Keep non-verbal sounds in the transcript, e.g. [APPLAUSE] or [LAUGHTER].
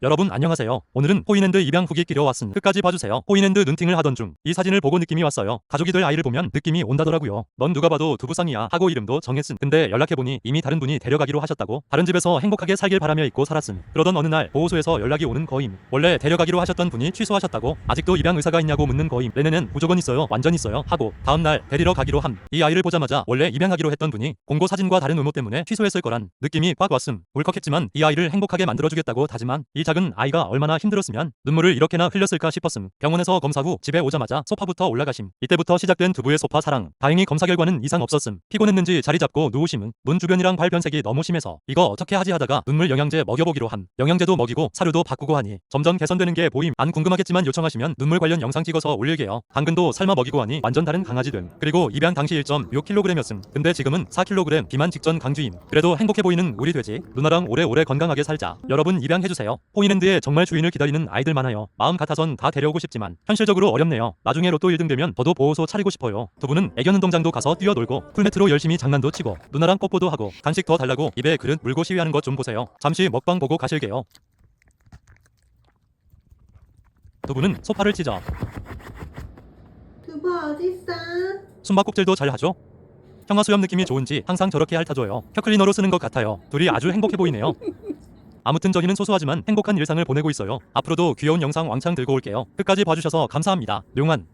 여러분 안녕하세요. 오늘은 호인핸드 입양 후기 끼려 왔음. 끝까지 봐주세요. 호인핸드 눈팅을 하던 중 이 사진을 보고 느낌이 왔어요. 가족이들 아이를 보면 느낌이 온다더라고요. 넌 누가 봐도 두부상이야 하고 이름도 정했음. 근데 연락해보니 이미 다른 분이 데려가기로 하셨다고 다른 집에서 행복하게 살길 바라며 있고 살았음. 그러던 어느 날 보호소에서 연락이 오는 거임. 원래 데려가기로 하셨던 분이 취소하셨다고 아직도 입양 의사가 있냐고 묻는 거임. 내내는 무조건 있어요. 완전 있어요. 하고 다음 날 데리러 가기로 함. 이 아이를 보자마자 원래 입양하기로 했던 분이 공고 사진과 다른 의무 때문에 취소했을 거란 느낌이 꽉 왔음. 울컥했지만 이 아이를 행복하게 만들어주겠다고 다짐한 이 작은 아이가 얼마나 힘들었으면 눈물을 이렇게나 흘렸을까 싶었음. 병원에서 검사 후 집에 오자마자 소파부터 올라가심. 이때부터 시작된 두부의 소파 사랑. 다행히 검사 결과는 이상 없었음. 피곤했는지 자리 잡고 누우심은 눈 주변이랑 발 변색이 너무 심해서 이거 어떻게 하지 하다가 눈물 영양제 먹여보기로 함. 영양제도 먹이고 사료도 바꾸고 하니 점점 개선되는 게 보임. 안 궁금하겠지만 요청하시면 눈물 관련 영상 찍어서 올릴게요. 당근도 삶아 먹이고 하니 완전 다른 강아지 됨. 그리고 입양 당시 1.6kg이었음. 근데 지금은 4kg 비만 직전 강주임. 그래도 행복해 보이는 우리 돼지. 누나랑 오래오래 건강하게 살자. 여러분 입양해주세요. 호인랜드에 정말 주인을 기다리는 아이들 많아요. 마음 같아선 다 데려오고 싶지만 현실적으로 어렵네요. 나중에 로또 1등 되면 저도 보호소 차리고 싶어요. 두 분은 애견 운동장도 가서 뛰어놀고 풀매트로 열심히 장난도 치고 누나랑 뽀뽀도 하고 간식 더 달라고 입에 그릇 물고 시위하는 것 좀 보세요. 잠시 먹방 보고 가실게요. 두 분은 소파를 찢어 두부 어딨어? 숨바꼭질도 잘 하죠? 형아 수염 느낌이 좋은지 항상 저렇게 핥아줘요. 혀 클리너로 쓰는 것 같아요. 둘이 아주 행복해 보이네요. [LAUGHS] 아무튼 저희는 소소하지만 행복한 일상을 보내고 있어요. 앞으로도 귀여운 영상 왕창 들고 올게요. 끝까지 봐주셔서 감사합니다. 룡한